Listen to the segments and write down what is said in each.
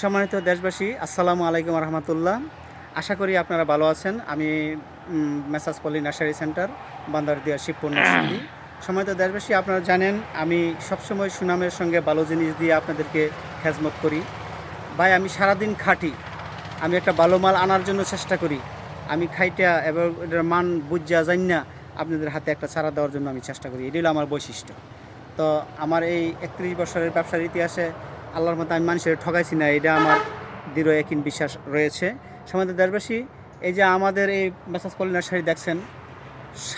সম্মানিত দেশবাসী, আসসালামু আলাইকুম রহমতুল্লাহ। আশা করি আপনারা ভালো আছেন। আমি মেসাজ Poly nursery centre Bandardia Shibpur nursery সম্মানিত দেশবাসী, আপনারা জানেন, আমি সবসময় সুনামের সঙ্গে ভালো জিনিস দিয়ে আপনাদেরকে খেজমত করি। ভাই, আমি সারাদিন খাটি। আমি একটা ভালো মাল আনার জন্য চেষ্টা করি। আমি খাইটা এবার এটার মান বুঝা জানি না, আপনাদের হাতে একটা চারা দেওয়ার জন্য আমি চেষ্টা করি। এটি হলো আমার বৈশিষ্ট্য। তো আমার এই একত্রিশ বছরের ব্যবসার ইতিহাসে আল্লাহর মতো আমি মানুষের ঠকাইছি না, এটা আমার দৃঢ় একিন বিশ্বাস রয়েছে। সমাজ দেশবাসী, এই যে আমাদের এই মেসাজ পলি নার্সারি দেখছেন,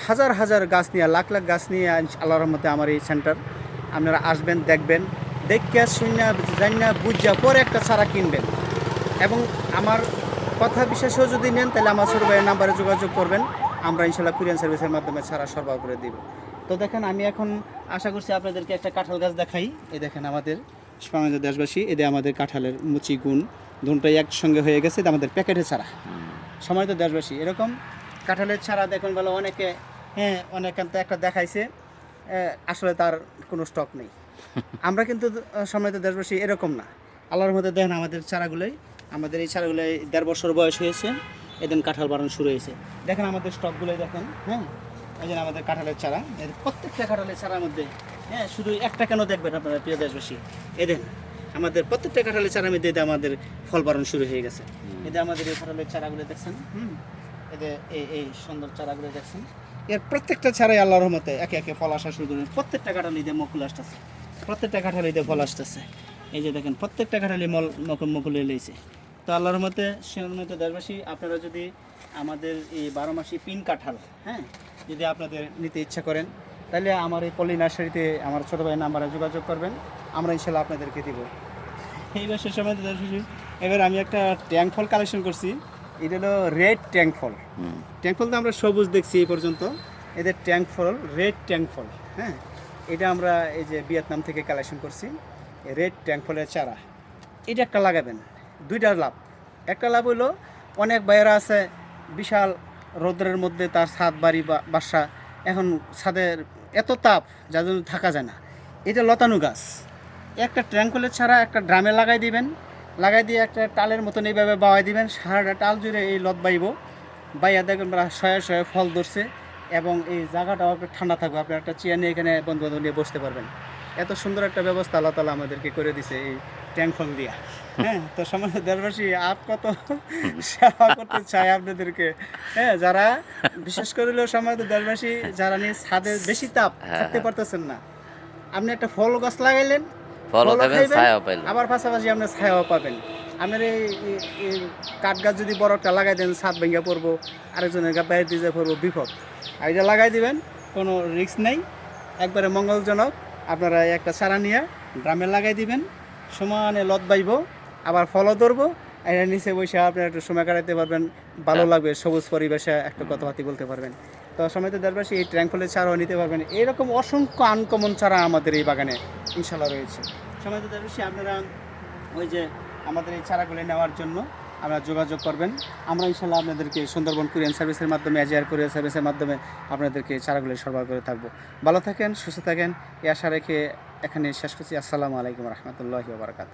হাজার হাজার গাছ নিয়ে, লাখ লাখ গাছ নিয়ে আল্লাহর রহমতে আমার এই সেন্টার। আপনারা আসবেন, দেখবেন দেখে শুনে জানিনা বুঝা পরে একটা চারা কিনবেন। এবং আমার কথা বিশেষও যদি নেন, তাহলে আমার ছোটো ভাইয়ের নাম্বারে যোগাযোগ করবেন, আমরা ইনশাল্লাহ কুরিয়ান সার্ভিসের মাধ্যমে ছাড়া সরবরাহ করে দিব। তো দেখেন, আমি এখন আশা করছি আপনাদেরকে একটা কাঁঠাল গাছ দেখাই। এই দেখেন আমাদের সমাজ দেশবাসী এদের আমাদের কাঁঠালের মুচি গুণ দুটাই একসঙ্গে হয়ে গেছে আমাদের প্যাকেটে ছাড়া সময় তো দেশবাসী, এরকম কাঁঠালের ছাড়া দেখুন বলো অনেকে হ্যাঁ অনেকে তো একটা দেখাইছে আসলে তার কোনো স্টক নেই। আমরা কিন্তু সময় তো দেশবাসী এরকম না। আল্লাহর মধ্যে দেখেন আমাদের চারাগুলোই, আমাদের এই চারাগুলোই দেড় বছর বয়স হয়েছে, এদিন কাঁঠাল বাড়ানো শুরু হয়েছে। দেখেন আমাদের স্টকগুলোই দেখেন হ্যাঁ যে আমাদের কাঁঠালের চারা প্রত্যেকটা কাঁঠালের চারার মধ্যে হ্যাঁ শুধু একটা কেন দেখবেন আপনারা প্রিয় দেশবাসী? এদের আমাদের প্রত্যেকটা কাঁঠালের চারার মধ্যে এদের আমাদের ফল বাড়ানো শুরু হয়ে গেছে। এদের আমাদের এই কাঁঠালের চারাগুলো দেখছেন হুম? এদের এই এই সুন্দর চারাগুলো দেখছেন। এর প্রত্যেকটা ছাড়াই আল্লাহর রহমতে একে একে ফল আসা শুরু করে প্রত্যেকটা কাঁঠালি দিয়ে মকুল আসতেছে। প্রত্যেকটা কাঁঠালি দিয়ে ফল আসতেছে। এই যে দেখেন প্রত্যেকটা কাঁঠালি মল মকুল মকুলে লেগেছে তো আল্লাহর রহমতে সম্মানিত দেশবাসী আপনারা যদি আমাদের এই বারো মাসি পিন কাঁঠাল হ্যাঁ? যদি আপনাদের নিতে ইচ্ছা করেন তাহলে আমার এই পল্লী নার্সারিতে আমার ছোটো ভাইয়ের নাম্বারে যোগাযোগ করবেন আমরা ইনশাল্লাহ আপনাদেরকে দিব। এই বছর সময় এবার আমি একটা ট্যাঙ্ক ফল কালেকশন করছি। এটা হলো রেড ট্যাঙ্ক ফল। ট্যাঙ্ক ফল তো আমরা সবুজ দেখছি এই পর্যন্ত। এদের ট্যাঙ্ক ফল রেড ট্যাঙ্ক ফল হ্যাঁ? এটা আমরা এই যে ভিয়েতনাম থেকে কালেকশন করছি রেড ট্যাঙ্ক ফলের চারা। এটা একটা লাগাবেন দুইটা লাভ। একটা লাভ হলো অনেক বাইরা আছে বিশাল রৌদ্রের মধ্যে তার ছাদ বাড়ি বা বাসা এখন ছাদের এত তাপ, যার জন্য থাকা যায় না। এটা লতানো গাছ। একটা ট্র্যাঙ্কলের ছাড়া একটা ড্রামে লাগাই দিবেন, লাগাই দিয়ে একটা টালের মতন এইভাবে বাওয়াই দিবেন, সারাটা টাল জুড়ে এই লত বাইব। বাইয়া দেখবেন শয়ে শয়ে ফল ধরছে এবং এই জায়গাটাও একটু ঠান্ডা থাকবে। আপনি একটা চেয়ার নিয়ে এখানে বন্ধু বান্ধব নিয়ে বসতে পারবেন। এত সুন্দর একটা ব্যবস্থা আল্লাহ তালা আমাদেরকে করে দিছে এই ট্যাঙ্ক ফল দিয়া। হ্যাঁ তো সমাজ দেশবাসী আপ কত সেবা করতে চাই আপনাদেরকে? হ্যাঁ যারা বিশেষ করে সমাজ দেশবাসী যারা নিয়ে ছাদে বেশি তাপ থাকতে পারতেছেন না। আপনি একটা ফল গাছ লাগাইলেন ফলও ফলও খাবেন, ছায়াও পাইলেন। আবার পাশাপাশি আপনি ছায়াও পাবেন। আপনার এই কাঠ গাছ যদি বড় একটা লাগাই দেন ছাদ ভেঙে পড়ব আরেকজনের গা বাইরে দিয়ে পড়ব বিপদ। আর এটা লাগাই দিবেন কোনো রিস্ক নেই। একবারে মঙ্গলজনক আপনারা একটা চারা নিয়ে ড্রামে লাগাই দিবেন সমানে লত বাইব আবার ফলো ধরবো। এর নিচে বসে আপনি একটু সময় কাটাতে পারবেন ভালো লাগবে সবুজ পরিবেশে একটা কথাবার্তি বলতে পারবেন। তো সময় তো দেশবাসী এই ট্র্যাঙ্কলের চারাও নিতে পারবেন। এরকম অসংখ্য আনকমন চারা আমাদের এই বাগানে ইনশাল্লাহ রয়েছে। সময় তো দেশবাসী আপনারা ওই যে আমাদের এই চারাগুলি নেওয়ার জন্য আপনারা যোগাযোগ করবেন। আমরা ইনশাল্লাহ আপনাদেরকে সুন্দরবন কুরিয়ান সার্ভিসের মাধ্যমে এজিআর কুরিয়ার সার্ভিসের মাধ্যমে আপনাদেরকে চারাগুলি সরবরাহ করে থাকব। ভালো থাকেন সুস্থ থাকেন। এই আশা রেখে এখানে শেষ করছি। আসসালামু আলাইকুম রহমতুল্লাহি বারকাত